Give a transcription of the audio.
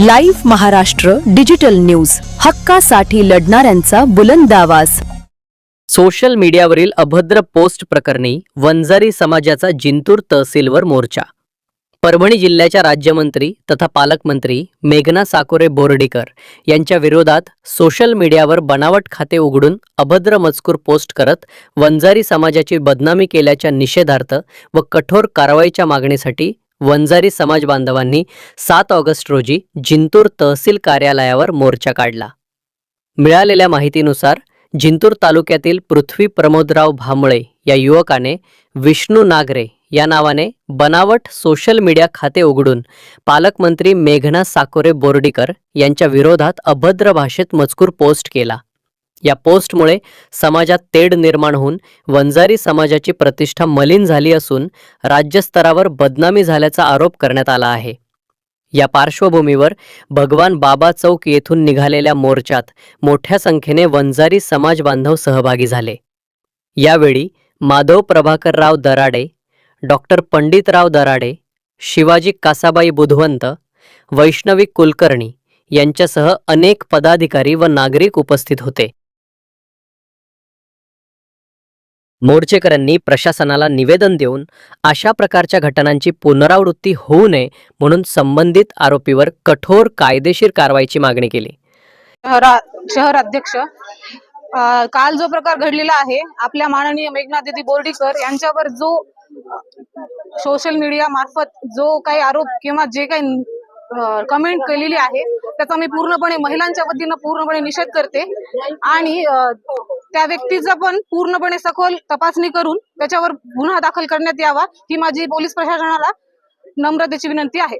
Live Maharashtra digital news हक्कासाठी लढणाऱ्यांचा बुलंद आवाज. सोशल मीडियावरील अभद्र पोस्ट प्रकरणी वंजारी समाजाचा जिंतूर तहसीलवर मोर्चा. परभणी जिल्ह्याच्या राज्यमंत्री तथा पालकमंत्री मेघना साकोरे बोर्डीकर यांच्या विरोधात सोशल मीडियावर बनावट खाते उघडून अभद्र मजकूर पोस्ट करत वंजारी समाजाची बदनामी केल्याच्या निषेधार्थ व कठोर कारवाईच्या मागणीसाठी वंजारी समाज बांधवांनी सात ऑगस्ट रोजी जिंतूर तहसील कार्यालयावर मोर्चा काढला. मिळालेल्या माहितीनुसार जिंतूर तालुक्यातील पृथ्वी प्रमोदराव भांबळे या युवकाने विष्णू नागरे या नावाने बनावट सोशल मीडिया खाते उघडून पालकमंत्री मेघना साकोरे बोर्डीकर यांच्या विरोधात अभद्र भाषेत मजकूर पोस्ट केला. या पोस्टमुळे समाजात तेढ निर्माण होऊन वंजारी समाजाची प्रतिष्ठा मलिन झाली असून राज्यस्तरावर बदनामी झाल्याचा आरोप करण्यात आला आहे. या पार्श्वभूमीवर भगवान बाबा चौक येथून निघालेल्या मोर्चात मोठ्या संख्येने वंजारी समाज बांधव सहभागी झाले. यावेळी माधव प्रभाकरराव दराडे डॉक्टर पंडितराव दराडे शिवाजी कासाबाई बुधवंत वैष्णवी कुलकर्णी यांच्यासह अनेक पदाधिकारी व नागरिक उपस्थित होते. मोर्चेकरांनी प्रशासनाला निवेदन देऊन अशा प्रकारच्या घटनांची पुनरावृत्ती होऊ नये म्हणून संबंधित आरोपीवर कठोर कायदेशीर कारवाईची मागणी केली. शहरा शहर अध्यक्ष काल जो प्रकार घडलेला आहे आपल्या माननीय मेघना दिदी बोर्डीकर यांच्यावर जो सोशल मीडिया मार्फत जो काही आरोप किंवा जे काही कमेंट केलेली आहे त्याचा मी पूर्णपणे महिलांच्या वतीनं पूर्णपणे निषेध करते. आणि त्या व्यक्तीचा पण पूर्णपणे सखोल तपासणी करून त्याच्यावर गुन्हा दाखल करण्यात यावा ही माझी पोलीस प्रशासनाला नम्रतेची विनंती आहे.